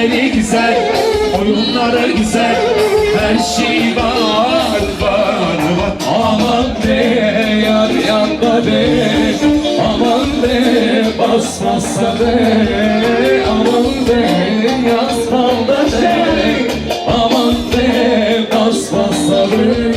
Yemekleri güzel, oyunları güzel, her şey var, var, var. Aman be, yar yanda be, aman be, basmazsa be, aman be, yaz kalda be, aman be, basmazsa be.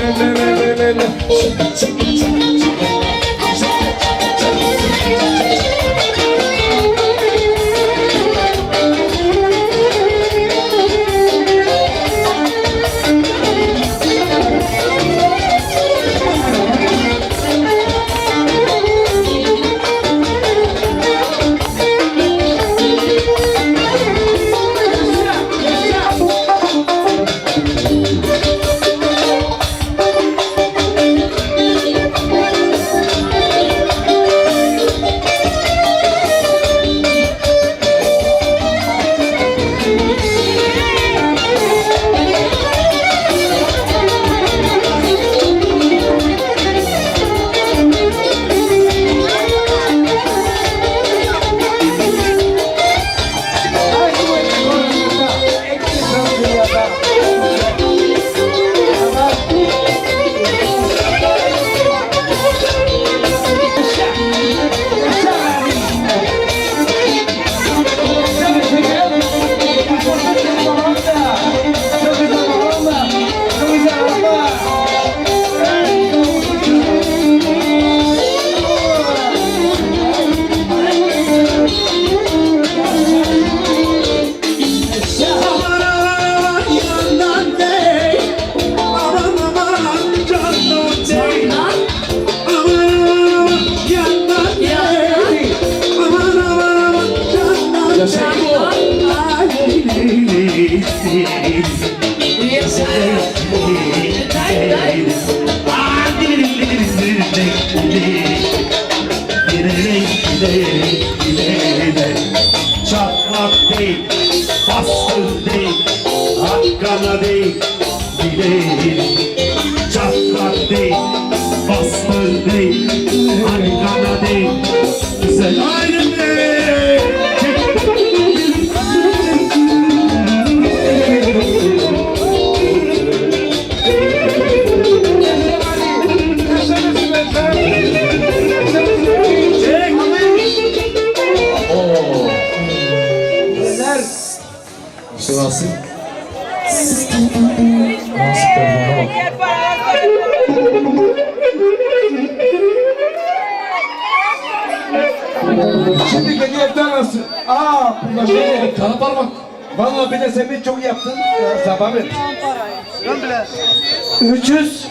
update. Şimdi hediyetten nasıl? Aa, burada şey. Kana parmak. Vallahi bir de sen bir çok yaptın. Ya, sabah ver. 300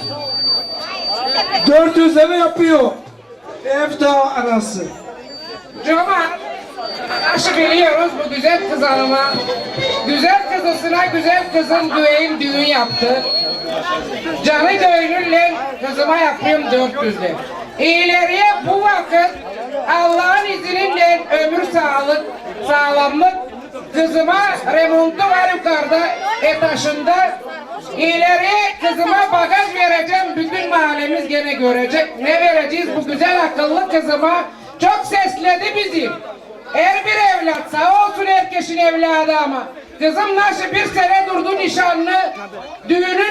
400 lira yapıyor. Efta anası. Cuma, nasıl biliyoruz bu güzel kız hanıma. Güzel kızısına güzel kızın düğün düğün yaptı. Canı gönülle kızıma yapıyorum 400 lira. İleriye bu vakit Allah'ın izniyle ömür sağlık, sağlamlık kızıma remontu var yukarıda etaşında. İleriye kızıma bagaj vereceğim. Bütün mahallemiz gene görecek. Ne vereceğiz bu güzel akıllı kızıma? Çok sesledi bizi. Her bir evlat sağ olsun herkesin evladı ama. Kızım nasıl bir sene durdu nişanlı. Düğününle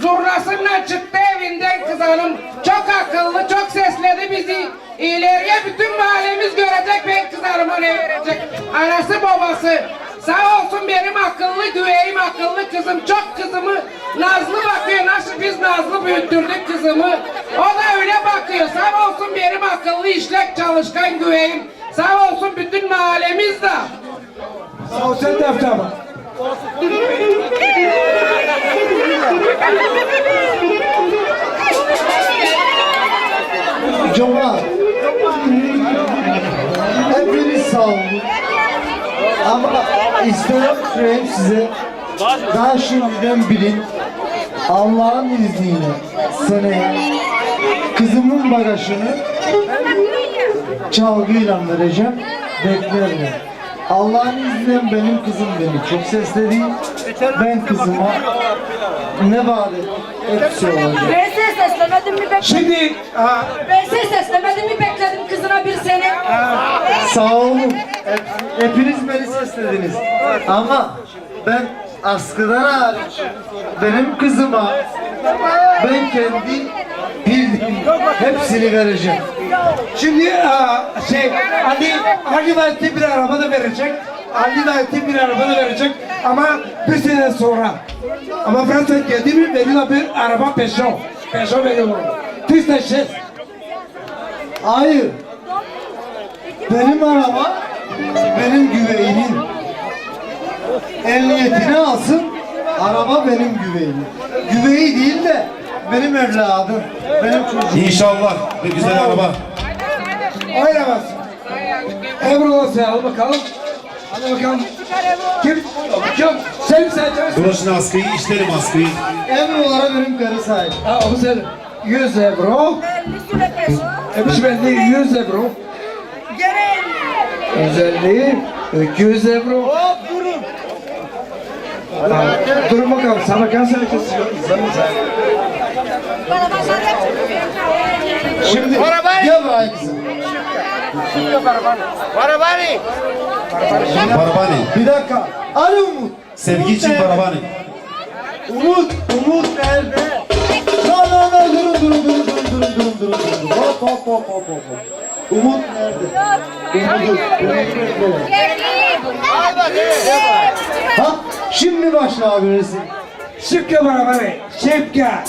zurnasıyla çıktı evinden kız hanım. Çok akıllı çok sesledi bizi. İleriye bütün mahallemiz görecek ben kız hanıma ne verecek. Anası babası. Sağ olsun benim akıllı güveyim akıllı kızım. Çok kızımı Nazlı bakıyor. Nasıl biz Nazlı büyüttürdük kızımı. O da öyle bakıyor. Sağ olsun benim akıllı işlek çalışkan güveyim. Sağ olsun bütün mahallemiz de. Sağ ol sen de. Cuma. Hepiniz sağ olun. Ama isterim söyleyeyim size. Daha şimdiden bilin. Allah'ın izniyle seneye kızımın bagajını çalgıyla vereceğim. Beklerler. Allah'ın izniyle benim kızım beni çok sesledi. Ben kızıma ne vaat? Hepsi olacak. Ben ses seslemedim mi bekledim? Şimdi aa, Ben ses seslemedim mi bekledim kızına bir sene? Sağ olun. Hep- Hepiniz beni seslediniz. Ama ben askıdan hariç benim kızıma ben kendi bildiğim hepsini vereceğim. Şimdi aa, şey Ali Ali Vahit'e bir araba da verecek. Ali Vahit'e bir araba da verecek ama bir sene sonra. Ama Fransa geldi mi veriyor bir araba Peugeot. Peugeot veriyor. Piste şes. Hayır. Benim araba benim güveyimin. Ehliyetini alsın. Araba benim güveyim. Güveyi değil de benim evladım. Benim çocuğum. İnşallah bir güzel araba. Oynamaz. Ebru'la sen al bakalım. Hadi bakalım. Kim? Kim? Sen seçersin? Broşun askıyı, isterim askıyı. Evrolara benim karı sahip. Ha, onu sen. 100 euro. Üstüne peso. Hepsi bende 100 euro. Gene 150, 200 euro. Hop durun. Bakalım. Sana kaç sene kesiyor? Şimdi Gel buraya kızım. Barabani. Bir dakika. Ali Umut. Sevgi için Barabani. Umut. Umut nerede? La la la durun durun durun durun durun durun durun durun. Hop hop hop hop hop. Umut nerede? Umut. Umut nerede? Ha Şimdi başla abimiz. Şıpka bana bana. Şıpka.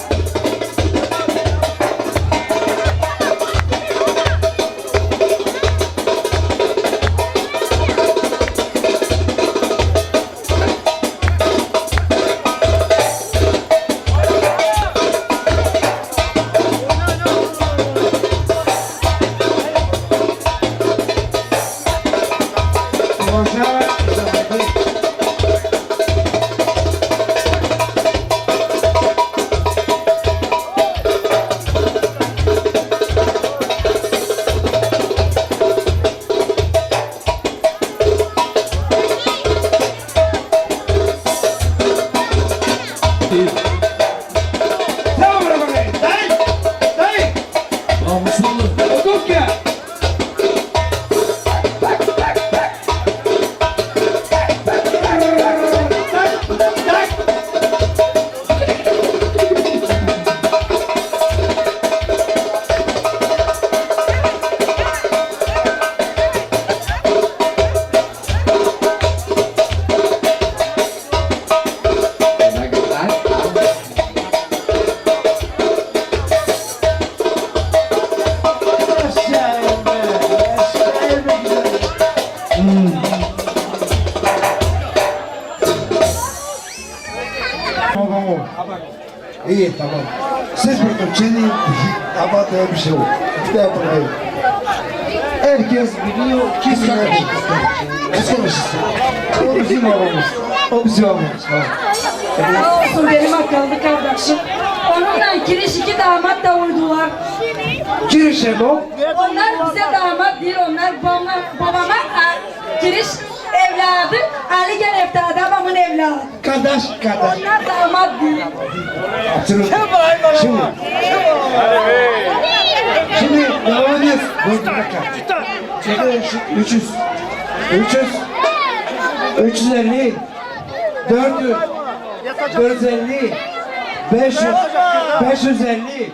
Thank you. Shakti İyi tamam. Siz bakın şimdi abartıya bir şey yok. Bir daha buradayım. Herkes biliyor kim nerede. Kıskanmışsın. O bizim aramız. O bizi almaz. Sağ olsun benim akıllı kardeşim. Onunla giriş iki damat da uydular. Girişe bu. Onlar bize damat değil, onlar babama, babama a, giriş evladı. Ali gel evladı, babamın evladı. Kardeş kardeş. Onlar damat değil. Hatırlı. Şimdi. Şimdi devam ediyoruz. Dur bir dakika. Çekil şu 300. 300. 350. 400. 450. 500. 550.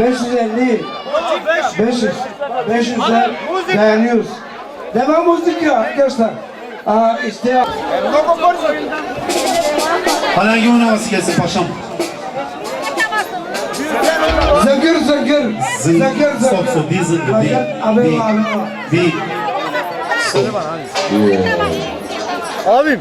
550. 500. 500'ler dayanıyoruz. Devam olduk ya arkadaşlar. Aa, işte... Hangi oynaması gelsin paşam? Zıngır zıngır. Zıngır zıngır. Stop stop. Bir zıngır. Bir. Bir. Bir. Stop. Abim.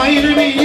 my enemy.